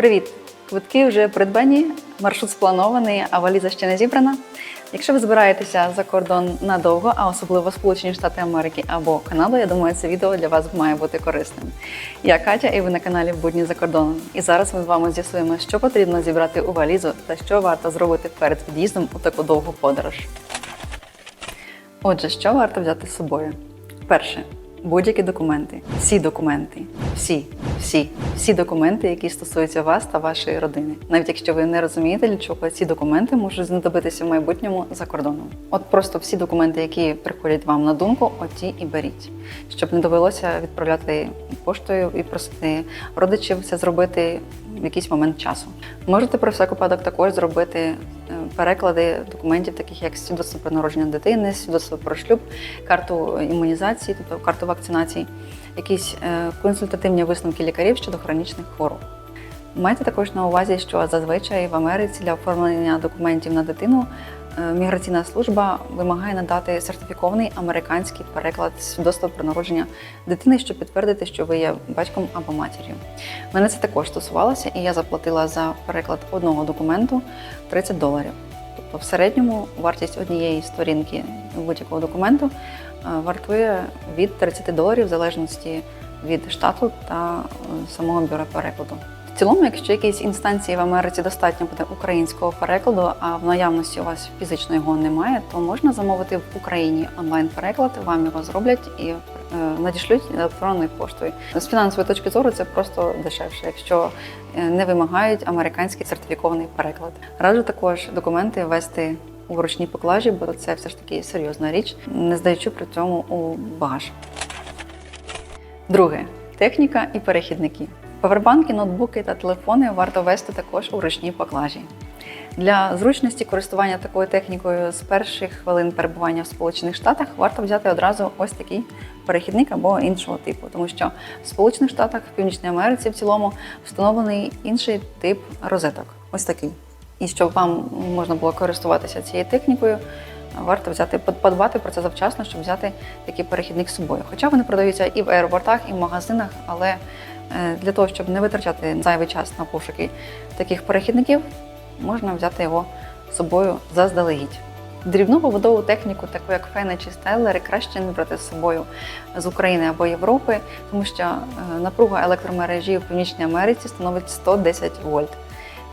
Привіт! Квитки вже придбані, маршрут спланований, а валіза ще не зібрана. Якщо ви збираєтеся за кордон надовго, а особливо Сполучені Штати Америки або Канаду, я думаю, це відео для вас має бути корисним. Я Катя, і ви на каналі Будні за кордоном. І зараз ми з вами з'ясуємо, що потрібно зібрати у валізу та що варто зробити перед від'їздом у таку довгу подорож. Отже, що варто взяти з собою? Перше. Будь-які документи, всі документи, всі, всі, всі документи, які стосуються вас та вашої родини, навіть якщо ви не розумієте, для чого ці документи можуть знадобитися в майбутньому за кордоном. От просто всі документи, які приходять вам на думку, оті і беріть, щоб не довелося відправляти поштою і просити родичів це зробити в якийсь момент часу. Можете про всяк випадок також зробити е, переклади документів, таких як свідоцтво про народження дитини, свідоцтво про шлюб, карту імунізації, тобто карту вакцинації, якісь е, консультативні висновки лікарів щодо хронічних хвороб. Майте також на увазі, що зазвичай в Америці для оформлення документів на дитину міграційна служба вимагає надати сертифікований американський переклад свідоцтва про народження дитини, щоб підтвердити, що ви є батьком або матір'ю. Мене це також стосувалося, і я заплатила за переклад одного документу 30 доларів. Тобто, в середньому вартість однієї сторінки будь-якого документу е, вартує від 30 доларів в залежності від штату та е, самого бюро перекладу. Цілому, якщо якісь інстанції в Америці достатньо буде українського перекладу, а в наявності у вас фізично його немає, то можна замовити в Україні онлайн-переклад, вам його зроблять і е, надішлють електронною поштою. З фінансової точки зору це просто дешевше, якщо е, не вимагають американський сертифікований переклад. Раджу також документи вести у ручній поклажі, бо це все ж таки серйозна річ, не здаючи при цьому у багаж. Друге техніка і перехідники. Павербанки, ноутбуки та телефони варто вести також у ручній поклажі. Для зручності користування такою технікою з перших хвилин перебування в Сполучених Штатах варто взяти одразу ось такий перехідник або іншого типу, тому що в Сполучених Штатах, в Північній Америці в цілому встановлений інший тип розеток. Ось такий. І щоб вам можна було користуватися цією технікою, варто взяти подбати про це завчасно, щоб взяти такий перехідник з собою. Хоча вони продаються і в аеропортах, і в магазинах, але для того, щоб не витрачати зайвий час на пошуки таких перехідників, можна взяти його з собою заздалегідь. Дрібну побудову техніку, таку як фени чи стелери, краще не брати з собою з України або Європи, тому що е, напруга електромережі в Північній Америці становить 110 вольт.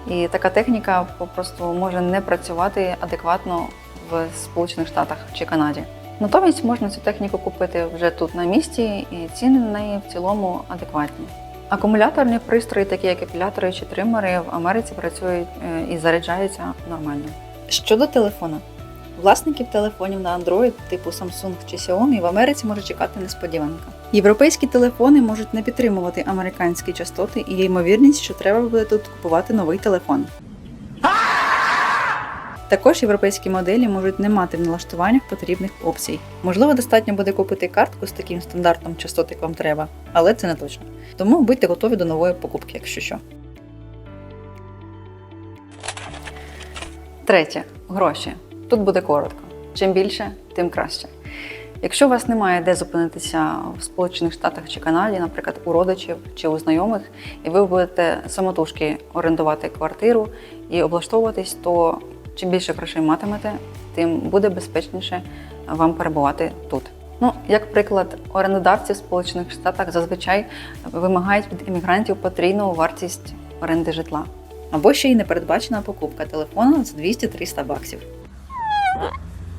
І така техніка попросту може не працювати адекватно в Сполучених Штатах чи Канаді. Натомість можна цю техніку купити вже тут на місці, і ціни на неї в цілому адекватні. Акумуляторні пристрої, такі як епілятори чи тримери, в Америці працюють е, і заряджаються нормально. Щодо телефона, власників телефонів на Android типу Samsung чи Xiaomi в Америці може чекати несподіванка. Європейські телефони можуть не підтримувати американські частоти, і є ймовірність, що треба буде тут купувати новий телефон. Також європейські моделі можуть не мати в налаштуваннях потрібних опцій. Можливо, достатньо буде купити картку з таким стандартом частот, як вам треба, але це не точно. Тому будьте готові до нової покупки, якщо що. Третє гроші. Тут буде коротко. Чим більше, тим краще. Якщо у вас немає де зупинитися в Сполучених Штатах чи Канаді, наприклад, у родичів чи у знайомих, і ви будете самотужки орендувати квартиру і облаштовуватись, то чим більше грошей матимете, тим буде безпечніше вам перебувати тут. Ну, як приклад, орендодавці в Сполучених Штатах зазвичай вимагають від іммігрантів потрійну вартість оренди житла. Або ще й непередбачена покупка телефону за 200-300 баксів.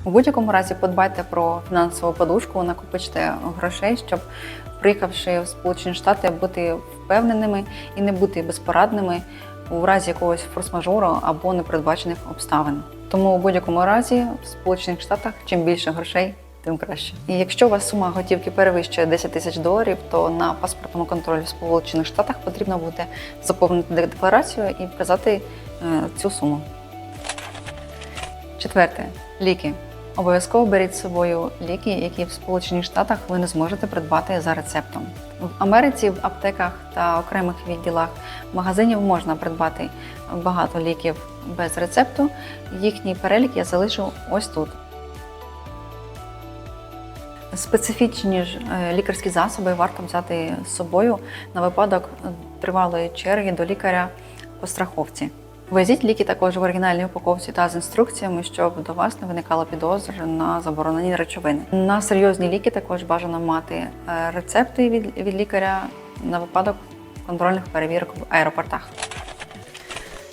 У будь-якому разі подбайте про фінансову подушку, накопичте грошей, щоб, приїхавши в Сполучені Штати, бути впевненими і не бути безпорадними у разі якогось форс-мажору або непередбачених обставин. Тому у будь-якому разі в Сполучених Штатах чим більше грошей, тим краще. І якщо у вас сума готівки перевищує 10 тисяч доларів, то на паспортному контролі в Сполучених Штатах потрібно буде заповнити декларацію і вказати е, цю суму. Четверте ліки. Обов'язково беріть з собою ліки, які в Сполучених Штатах ви не зможете придбати за рецептом. В Америці в аптеках та окремих відділах магазинів можна придбати багато ліків без рецепту. Їхній перелік я залишу ось тут. Специфічні ж е, лікарські засоби варто взяти з собою на випадок тривалої черги до лікаря по страховці. Везіть ліки також в оригінальній упаковці та з інструкціями, щоб до вас не виникало підозр на заборонені речовини. На серйозні ліки також бажано мати е, рецепти від, від лікаря на випадок контрольних перевірок в аеропортах.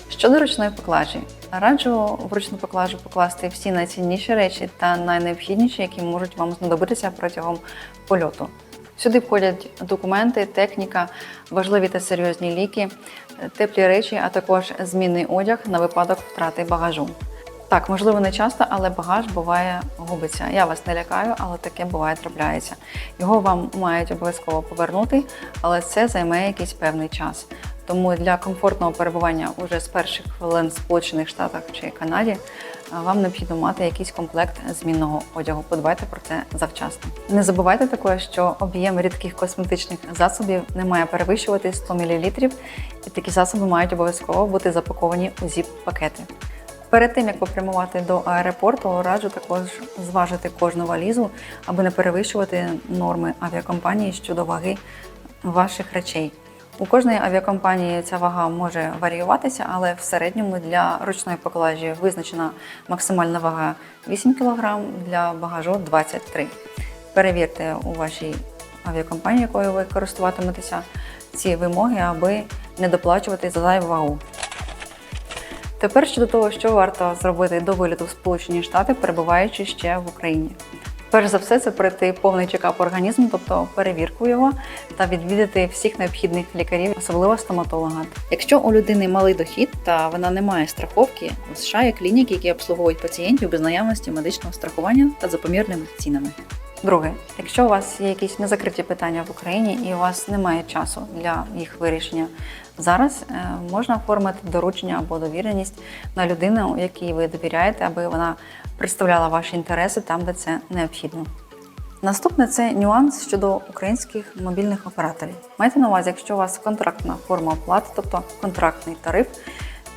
Щодо ручної поклажі, раджу в ручну поклажу покласти всі найцінніші речі та найнеобхідніші, які можуть вам знадобитися протягом польоту. Сюди входять документи, техніка, важливі та серйозні ліки, теплі речі, а також змінний одяг на випадок втрати багажу. Так, можливо, не часто, але багаж буває губиться. Я вас не лякаю, але таке буває трапляється. Його вам мають обов'язково повернути, але це займе якийсь певний час. Тому для комфортного перебування уже з перших хвилин в Сполучених Штатах чи Канаді вам необхідно мати якийсь комплект змінного одягу. Подбайте про це завчасно. Не забувайте також, що об'єм рідких косметичних засобів не має перевищувати 100 мл, і такі засоби мають обов'язково бути запаковані у зіп-пакети. Перед тим як попрямувати до аеропорту, раджу також зважити кожну валізу, аби не перевищувати норми авіакомпанії щодо ваги ваших речей. У кожної авіакомпанії ця вага може варіюватися, але в середньому для ручної поклажі визначена максимальна вага 8 кг, для багажу 23 Перевірте у вашій авіакомпанії, якою ви користуватиметеся, ці вимоги, аби не доплачувати за зайву вагу. Тепер щодо того, що варто зробити до виліту в Сполучені Штати, перебуваючи ще в Україні. Перш за все, це пройти повний чекап організму, тобто перевірку його, та відвідати всіх необхідних лікарів, особливо стоматолога. Якщо у людини малий дохід та вона не має страховки, в США є клініки, які обслуговують пацієнтів без наявності медичного страхування та за помірними цінами. Друге, якщо у вас є якісь незакриті питання в Україні і у вас немає часу для їх вирішення зараз, е, можна оформити доручення або довіреність на людину, якій ви довіряєте, аби вона представляла ваші інтереси там, де це необхідно. Наступне це нюанс щодо українських мобільних операторів. Майте на увазі, якщо у вас контрактна форма оплати, тобто контрактний тариф,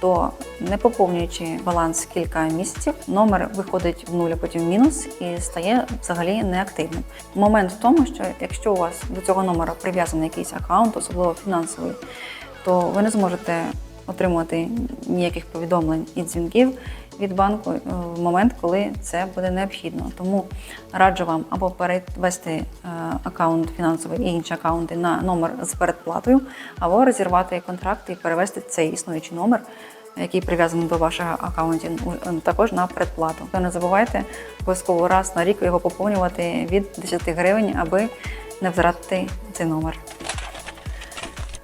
то не поповнюючи баланс кілька місяців, номер виходить в нуль, а потім в мінус і стає взагалі неактивним. Момент в тому, що якщо у вас до цього номера прив'язаний якийсь аккаунт, особливо фінансовий, то ви не зможете отримувати ніяких повідомлень і дзвінків від банку е, в момент, коли це буде необхідно. Тому раджу вам або перевести е, аккаунт фінансовий і інші аккаунти на номер з передплатою, або розірвати контракт і перевести цей існуючий номер. Який прив'язаний до вашого аккаунтів, е, також на предплату. То не забувайте обов'язково раз на рік його поповнювати від 10 гривень, аби не втратити цей номер.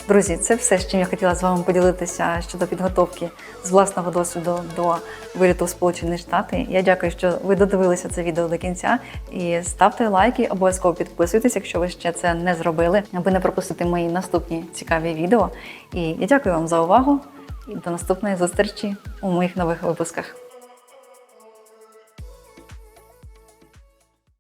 Друзі, це все, з чим я хотіла з вами поділитися щодо підготовки з власного досвіду до виліту в Сполучені Штати. Я дякую, що ви додивилися це відео до кінця. І ставте лайки, обов'язково підписуйтесь, якщо ви ще це не зробили, аби не пропустити мої наступні цікаві відео. І я дякую вам за увагу і до наступної зустрічі у моїх нових випусках.